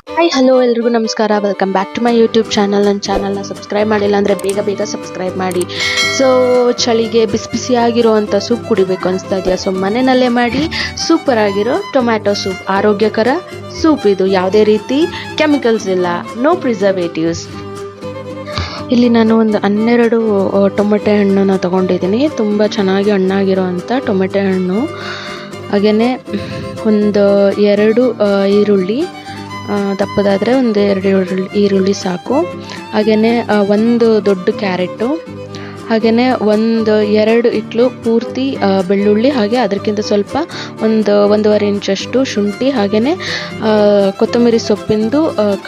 Hi hello ಎಲ್ರಿಗೂ ನಮಸ್ಕಾರ. Welcome back to my YouTube channel ನನ್ನ ಚಾನಲ್ನ ಸಬ್ಸ್ಕ್ರೈಬ್ ಮಾಡಿಲ್ಲ ಅಂದರೆ ಬೇಗ ಬೇಗ ಸಬ್ಸ್ಕ್ರೈಬ್ ಮಾಡಿ. ಸೊ ಚಳಿಗೆ ಬಿಸಿ ಬಿಸಿಯಾಗಿರುವಂಥ ಸೂಪ್ ಕುಡಿಬೇಕು ಅನಿಸ್ತಾ ಇದೆಯಾ? ಸೊ ಮನೆಯಲ್ಲೇ ಮಾಡಿ ಸೂಪರ್ ಆಗಿರೋ ಟೊಮ್ಯಾಟೊ ಸೂಪ್ ಆರೋಗ್ಯಕರ ಸೂಪ್ ಇದು. ಯಾವುದೇ ರೀತಿ ಕೆಮಿಕಲ್ಸ್ ಇಲ್ಲ. ನೋ ಪ್ರಿಸರ್ವೇಟಿವ್ಸ್ ಇಲ್ಲಿ ನಾನು ಒಂದು ಹನ್ನೆರಡು ಟೊಮೆಟೊ ಹಣ್ಣನ್ನು ತೊಗೊಂಡಿದ್ದೀನಿ. ತುಂಬ ಚೆನ್ನಾಗಿ ಹಣ್ಣಾಗಿರೋ ಅಂಥ ಟೊಮೆಟೊ ಹಣ್ಣು. ಹಾಗೆಯೇ ಒಂದು ಎರಡು ಈರುಳ್ಳಿ ದಪ್ಪದಾದರೆ ಒಂದು ಎರಡು ಈರುಳ್ಳಿ ಸಾಕು. ಹಾಗೆಯೇ ಒಂದು ದೊಡ್ಡ ಕ್ಯಾರೆಟು. ಹಾಗೆಯೇ ಒಂದು ಎರಡು ಇಟ್ಲು ಪೂರ್ತಿ ಬೆಳ್ಳುಳ್ಳಿ, ಹಾಗೆ ಅದಕ್ಕಿಂತ ಸ್ವಲ್ಪ ಒಂದು ಒಂದೂವರೆ ಇಂಚಷ್ಟು ಶುಂಠಿ ಹಾಗೆಯೇ ಕೊತ್ತಂಬರಿ ಸೊಪ್ಪಿಂದು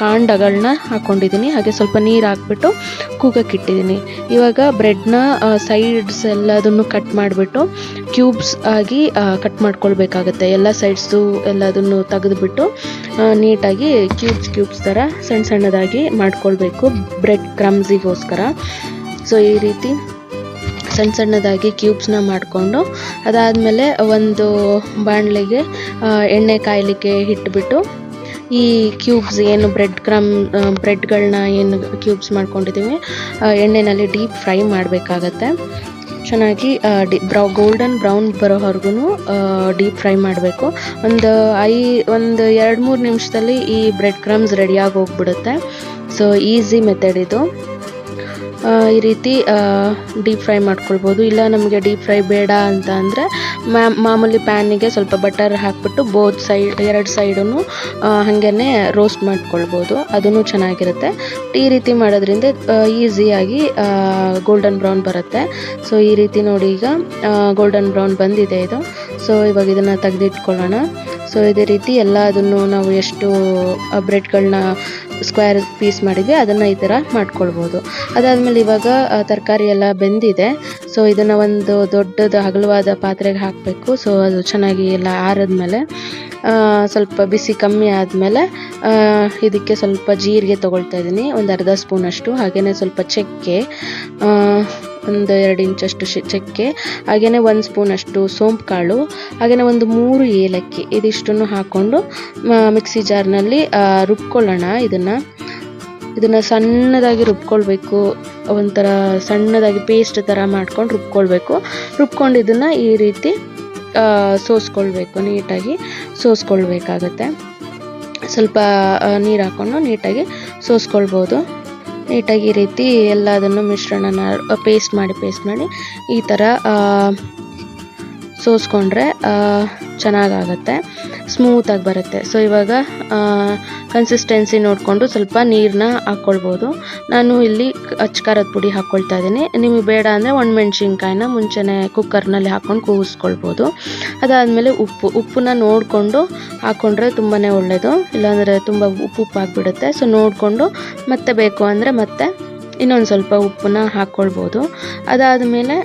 ಕಾಂಡಗಳನ್ನ ಹಾಕ್ಕೊಂಡಿದ್ದೀನಿ ಹಾಗೆ ಸ್ವಲ್ಪ ನೀರು ಹಾಕ್ಬಿಟ್ಟು ಕೂಗಕ್ಕಿಟ್ಟಿದ್ದೀನಿ ಇವಾಗ ಬ್ರೆಡ್ನ ಸೈಡ್ಸ್ ಎಲ್ಲದನ್ನು ಕಟ್ ಮಾಡಿಬಿಟ್ಟು ಕ್ಯೂಬ್ಸ್ ಆಗಿ ಕಟ್ ಮಾಡ್ಕೊಳ್ಬೇಕಾಗತ್ತೆ. ಎಲ್ಲ ಸೈಡ್ಸು ಎಲ್ಲದನ್ನು ತೆಗೆದುಬಿಟ್ಟು ನೀಟಾಗಿ ಕ್ಯೂಬ್ಸ್ ಕ್ಯೂಬ್ಸ್ ಥರ ಸಣ್ಣ ಸಣ್ಣದಾಗಿ ಮಾಡ್ಕೊಳ್ಬೇಕು ಬ್ರೆಡ್ ಕ್ರಮ್ಸಿಗೋಸ್ಕರ. ಸೊ, ಈ ರೀತಿ ಸಣ್ಣ ಸಣ್ಣದಾಗಿ ಕ್ಯೂಬ್ಸ್ನ ಮಾಡಿಕೊಂಡು, ಅದಾದಮೇಲೆ ಒಂದು ಬಾಣಲೆಗೆ ಎಣ್ಣೆ ಕಾಯಲಿಕ್ಕೆ ಇಟ್ಬಿಟ್ಟು, ಈ ಕ್ಯೂಬ್ಸ್ ಏನು ಬ್ರೆಡ್ ಕ್ರಮ್ ಬ್ರೆಡ್ಗಳನ್ನ ಏನು ಕ್ಯೂಬ್ಸ್ ಮಾಡ್ಕೊಂಡಿದ್ದೀವಿ ಎಣ್ಣೆಯಲ್ಲಿ ಡೀಪ್ ಫ್ರೈ ಮಾಡಬೇಕಾಗತ್ತೆ. ಚೆನ್ನಾಗಿ ಡಿ, ಬ್ರೌ ಗೋಲ್ಡನ್ ಬ್ರೌನ್ ಬರೋವರೆಗೂ ಡೀಪ್ ಫ್ರೈ ಮಾಡಬೇಕು. ಒಂದು ಐ, ಒಂದು ಎರಡು ಮೂರು ನಿಮಿಷದಲ್ಲಿ ಈ ಬ್ರೆಡ್ ಕ್ರಮ್ಸ್ ರೆಡಿಯಾಗಿ ಹೋಗ್ಬಿಡುತ್ತೆ ಸೊ ಈಸಿ ಮೆಥಡ್ ಇದು. ಈ ರೀತಿ ಡೀಪ್ ಫ್ರೈ ಮಾಡ್ಕೊಳ್ಬೋದು. ಇಲ್ಲ ನಮಗೆ ಡೀಪ್ ಫ್ರೈ ಬೇಡ ಅಂತ ಅಂದರೆ ಮಾಮೂಲಿ ಪ್ಯಾನಿಗೆ ಸ್ವಲ್ಪ ಬಟರ್ ಹಾಕ್ಬಿಟ್ಟು ಬೋತ್ ಸೈಡ್ ಎರಡು ಸೈಡೂ ಹಾಗೇ ರೋಸ್ಟ್ ಮಾಡ್ಕೊಳ್ಬೋದು. ಅದೂ ಚೆನ್ನಾಗಿರುತ್ತೆ. ಈ ರೀತಿ ಮಾಡೋದ್ರಿಂದ ಈಸಿಯಾಗಿ ಗೋಲ್ಡನ್ ಬ್ರೌನ್ ಬರುತ್ತೆ. ಸೊ ಈ ರೀತಿ ನೋಡಿ ಈಗ ಗೋಲ್ಡನ್ ಬ್ರೌನ್ ಬಂದಿದೆ ಇದು. ಸೊ ಇವಾಗ ಇದನ್ನು ತೆಗೆದಿಟ್ಕೊಳ್ಳೋಣ. ಸೊ ಇದೇ ರೀತಿ ಎಲ್ಲ ಅದನ್ನು ನಾವು ಎಷ್ಟು ಬ್ರೆಡ್ಗಳನ್ನ ಸ್ಕ್ವೇರ್ ಪೀಸ್ ಮಾಡಿದ್ವಿ, ಅದನ್ನು ಈ ಥರ ಮಾಡ್ಕೊಳ್ಬೋದು. ಅದಾದಮೇಲೆ ಇವಾಗ ತರಕಾರಿ ಎಲ್ಲ ಬೆಂದಿದೆ. ಸೊ ಇದನ್ನು ಒಂದು ದೊಡ್ಡದು ಅಗಲವಾದ ಪಾತ್ರೆಗೆ ಹಾಕಬೇಕು. ಸೊ ಅದು ಚೆನ್ನಾಗಿ ಎಲ್ಲ ಆರದ್ಮೇಲೆ ಸ್ವಲ್ಪ ಬಿಸಿ ಕಮ್ಮಿ ಆದಮೇಲೆ ಇದಕ್ಕೆ ಸ್ವಲ್ಪ ಜೀರಿಗೆ ತೊಗೊಳ್ತಾ ಇದ್ದೀನಿ. ಒಂದು ಅರ್ಧ ಸ್ಪೂನಷ್ಟು ಹಾಗೆಯೇ ಸ್ವಲ್ಪ ಚಕ್ಕೆ ಒಂದು ಎರಡು ಇಂಚಷ್ಟು ಚಕ್ಕೆ ಹಾಗೆಯೇ ಒಂದು ಸ್ಪೂನಷ್ಟು ಸೋಂಪು ಕಾಳು ಹಾಗೆಯೇ ಒಂದು ಮೂರು ಏಲಕ್ಕಿ ಇದಿಷ್ಟನ್ನು ಹಾಕ್ಕೊಂಡು ಮಿಕ್ಸಿ ಜಾರ್ನಲ್ಲಿ ರುಬ್ಕೊಳ್ಳೋಣ ಇದನ್ನು. ಇದನ್ನು ಸಣ್ಣದಾಗಿ ರುಬ್ಕೊಳ್ಬೇಕು, ಒಂಥರ ಸಣ್ಣದಾಗಿ ಪೇಸ್ಟ್ ಥರ ಮಾಡ್ಕೊಂಡು ರುಬ್ಕೊಳ್ಬೇಕು. ರುಬ್ಕೊಂಡು ಇದನ್ನು ಈ ರೀತಿ ಸೋಸ್ಕೊಳ್ಬೇಕು, ನೀಟಾಗಿ ಸೋಸ್ಕೊಳ್ಬೇಕಾಗತ್ತೆ. ಸ್ವಲ್ಪ ನೀರು ಹಾಕ್ಕೊಂಡು ನೀಟಾಗಿ ಸೋಸ್ಕೊಳ್ಬೋದು. ನೀಟಾಗಿ ಈ ರೀತಿ ಎಲ್ಲದನ್ನು ಮಿಶ್ರಣನ ಪೇಸ್ಟ್ ಮಾಡಿ ಪೇಸ್ಟ್ ಮಾಡಿ ಈ ಥರ ಸೋಸ್ಕೊಂಡ್ರೆ ಚೆನ್ನಾಗಾಗತ್ತೆ ಸ್ಮೂತಾಗಿ ಬರುತ್ತೆ. ಸೊ ಇವಾಗ ಕನ್ಸಿಸ್ಟೆನ್ಸಿ ನೋಡಿಕೊಂಡು ಸ್ವಲ್ಪ ನೀರನ್ನ ಹಾಕ್ಕೊಳ್ಬೋದು ನಾನು ಇಲ್ಲಿ ಅಚ್ಕಾರದ ಪುಡಿ ಹಾಕ್ಕೊಳ್ತಾ ಇದ್ದೀನಿ. ನಿಮಗೆ ಬೇಡ ಅಂದರೆ ಒಣಮೆಣ್ಸಿನ್ಕಾಯಿನ ಮುಂಚೆನೇ ಕುಕ್ಕರ್ನಲ್ಲಿ ಹಾಕ್ಕೊಂಡು ಕೂಗಿಸ್ಕೊಳ್ಬೋದು. ಅದಾದಮೇಲೆ ಉಪ್ಪು. ಉಪ್ಪನ್ನ ನೋಡಿಕೊಂಡು ಹಾಕ್ಕೊಂಡ್ರೆ ತುಂಬಾ ಒಳ್ಳೆಯದು ಇಲ್ಲಾಂದರೆ ತುಂಬ ಉಪ್ಪು ಉಪ್ಪು ಆಗಿಬಿಡುತ್ತೆ. ಸೊ ನೋಡಿಕೊಂಡು ಮತ್ತೆ ಬೇಕು ಅಂದರೆ ಮತ್ತೆ ಇನ್ನೊಂದು ಸ್ವಲ್ಪ ಉಪ್ಪನ್ನ ಹಾಕ್ಕೊಳ್ಬೋದು ಅದಾದಮೇಲೆ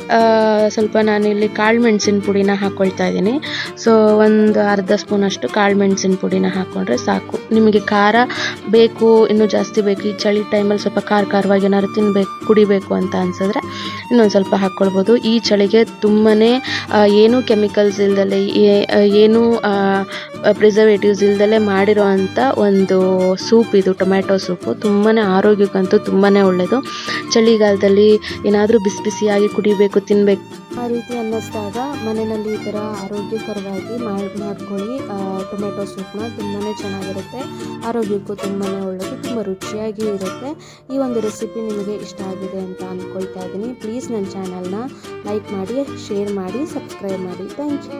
ಸ್ವಲ್ಪ ನಾನಿಲ್ಲಿ ಕಾಳು ಮೆಣಸಿನ ಪುಡಿನ ಹಾಕ್ಕೊಳ್ತಾ ಇದ್ದೀನಿ. ಸೊ ಒಂದು ಅರ್ಧ ಸ್ಪೂನಷ್ಟು ಕಾಳು ಮೆಣಸಿನ ಪುಡಿನ ಹಾಕ್ಕೊಂಡ್ರೆ ಸಾಕು. ನಿಮಗೆ ಖಾರ ಬೇಕು, ಇನ್ನೂ ಜಾಸ್ತಿ ಬೇಕು, ಈ ಚಳಿ ಟೈಮಲ್ಲಿ ಸ್ವಲ್ಪ ಖಾರ ಖಾರವಾಗಿ ಏನಾದ್ರು ತಿನ್ನಬೇಕು ಕುಡಿಬೇಕು ಅಂತ ಅನ್ಸಿದ್ರೆ ಇನ್ನೊಂದು ಸ್ವಲ್ಪ ಹಾಕ್ಕೊಳ್ಬೋದು ಈ ಚಳಿಗೆ ತುಂಬಾ ಏನೂ ಕೆಮಿಕಲ್ಸ್ ಇಲ್ದಲೆ ಏನು ಪ್ರಿಸರ್ವೇಟಿವ್ಸ್ ಇಲ್ದಲೆ ಮಾಡಿರೋ ಅಂಥ ಒಂದು ಸೂಪ್ ಇದು, ಟೊಮ್ಯಾಟೊ ಸೂಪು. ತುಂಬಾ ಆರೋಗ್ಯಕ್ಕಂತೂ ತುಂಬಾ ಒಳ್ಳೆಯದು ಚಳಿಗಾಲದಲ್ಲಿ ಏನಾದರೂ ಬಿಸಿ ಬಿಸಿಯಾಗಿ ಕುಡಿಬೇಕು ತಿನ್ನಬೇಕು ಆ ರೀತಿ ಅನ್ನಿಸ್ದಾಗ ಮನೆಯಲ್ಲಿ ಈ ಥರ ಆರೋಗ್ಯಕರವಾಗಿ ಮಾಡಿ ಮಾಡ್ಕೊಳ್ಳಿ. ಟೊಮೆಟೊ ಸೂಪ್ನ ತುಂಬಾ ಚೆನ್ನಾಗಿರುತ್ತೆ. ಆರೋಗ್ಯಕ್ಕೂ ತುಂಬಾ ಒಳ್ಳೆಯದು ತುಂಬ ರುಚಿಯಾಗಿ ಇರುತ್ತೆ. ಈ ಒಂದು ರೆಸಿಪಿ ನಿಮಗೆ ಇಷ್ಟ ಆಗಿದೆ ಅಂತ ಅಂದ್ಕೊಳ್ತಾ ಇದ್ದೀನಿ. ಪ್ಲೀಸ್ ನನ್ನ ಚಾನಲ್ನ ಲೈಕ್ ಮಾಡಿ ಶೇರ್ ಮಾಡಿ ಸಬ್ಸ್ಕ್ರೈಬ್ ಮಾಡಿ. Thank you